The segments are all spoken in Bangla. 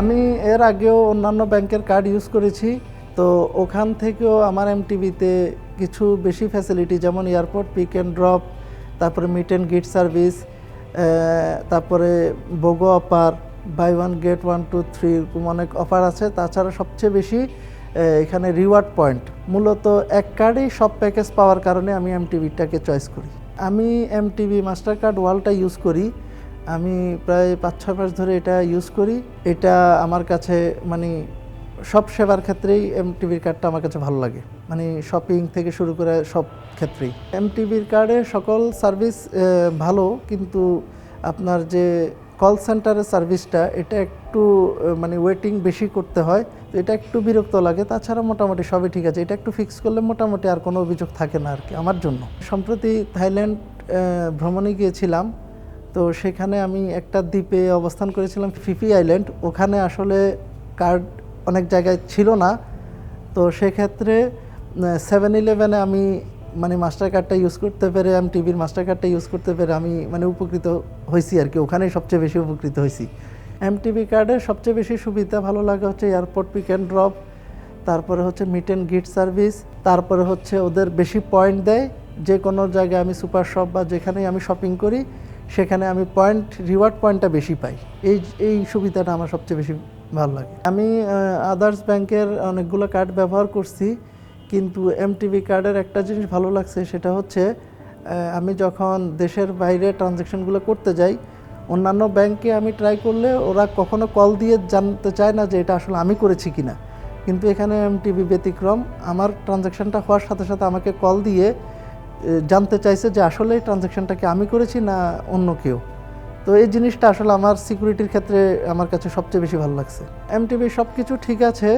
আমি এর আগেও অন্যান্য ব্যাংকের কার্ড ইউজ করেছি, তো ওখান থেকেও আমার এমটিভিতে কিছু বেশি ফ্যাসিলিটি যেমন এয়ারপোর্ট পিক অ্যান্ড ড্রপ তারপরে মিট অ্যান্ড গিট সার্ভিস তারপরে BOGO offer buy one get one two three এরকম অনেক অফার আছে। তাছাড়া সবচেয়ে বেশি এখানে রিওয়ার্ড পয়েন্ট মূলত এক কার্ডেই সব প্যাকেজ পাওয়ার কারণে আমি এমটিভিটাকে চয়েস করি। আমি এমটিভি মাস্টার কার্ড ওয়ালটা ইউজ করি। আমি প্রায় পাঁচ, ছয় মাস ধরে এটা ইউজ করি। এটা আমার কাছে মানে সব সেবার ক্ষেত্রেই এমটিভির কার্ডটা আমার কাছে ভালো লাগে। মানে শপিং থেকে শুরু করে সব ক্ষেত্রেই। এমটিভির কার্ডে সকল সার্ভিস ভালো, কিন্তু আপনার যে কল সেন্টারের সার্ভিসটা এটা একটু মানে ওয়েটিং বেশি করতে হয়। তো এটা একটু বিরক্ত লাগে। তাছাড়া মোটামুটি সবই ঠিক আছে। এটা একটু ফিক্স করলে মোটামুটি আর কোনো অভিযোগ থাকে না আর কি আমার জন্য। সম্প্রতি থাইল্যান্ড ভ্রমণে গিয়েছিলাম। তো সেখানে আমি একটা দ্বীপে অবস্থান করেছিলাম, ফিফি আইল্যান্ড। ওখানে আসলে কার্ড অনেক জায়গায় ছিল না। তো সেক্ষেত্রে সেভেন ইলেভেনে আমি মানে মাস্টার কার্ডটা ইউজ করতে পেরে আমি টিভির মাস্টার কার্ডটা ইউজ করতে পেরে আমি মানে উপকৃত হয়েছি আর কি। ওখানেই সবচেয়ে বেশি উপকৃত হয়েছি। এমটিভি কার্ডের সবচেয়ে বেশি সুবিধা ভালো লাগে হচ্ছে এয়ারপোর্ট পিক অ্যান্ড ড্রপ তারপরে হচ্ছে মিট অ্যান্ড গিট সার্ভিস তারপরে হচ্ছে ওদের বেশি পয়েন্ট দেয়। যে কোনো জায়গায় আমি সুপার শপ বা যেখানেই আমি শপিং করি সেখানে আমি পয়েন্ট রিওয়ার্ড পয়েন্টটা বেশি পাই। এই এই সুবিধাটা আমার সবচেয়ে বেশি ভালো লাগে। আমি আদার্স ব্যাংকের অনেকগুলো কার্ড ব্যবহার করছি, কিন্তু এমটিভি কার্ডের একটা জিনিস ভালো লাগছে, সেটা হচ্ছে আমি যখন দেশের বাইরে ট্রানজ্যাকশনগুলো করতে যাই, অন্যান্য ব্যাংকে আমি ট্রাই করলে ওরা কখনো কল দিয়ে জানতে চায় না যে এটা আসলে আমি করেছি কিনা। কিন্তু এখানে এমটিভি ব্যতিক্রম, আমার ট্রানজ্যাকশনটা হওয়ার সাথে সাথে আমাকে কল দিয়ে জানতে চাইছে যে আসলে ট্রানজ্যাকশনটাকে আমি করেছি না অন্য কেউ? তো এই জিনিসটা আসলে আমার সিকিউরিটির ক্ষেত্রে আমার কাছে সবচেয়ে বেশি ভালো লাগছে। এমটিভি সব কিছু ঠিক আছে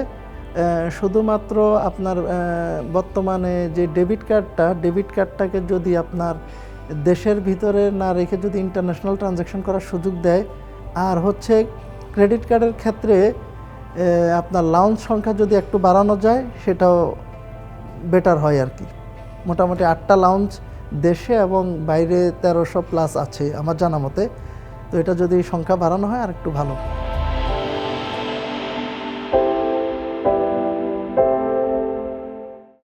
শুধুমাত্র আপনার বর্তমানে যে ডেবিট কার্ডটা ডেবিট কার্ডটাকে যদি আপনার দেশের ভিতরে না রেখে যদি ইন্টারন্যাশনাল ট্রানজ্যাকশন করার সুযোগ দেয়, আর হচ্ছে ক্রেডিট কার্ডের ক্ষেত্রে আপনার লাউঞ্জ সংখ্যা যদি একটু বাড়ানো যায়, সেটাও বেটার হয় আর কি। মোটামুটি আটটা লাউঞ্জ দেশে এবং বাইরে তেরোশো প্লাস আছে আমার জানা মতে। তো এটা যদি সংখ্যা বাড়ানো হয় আর একটু ভালো।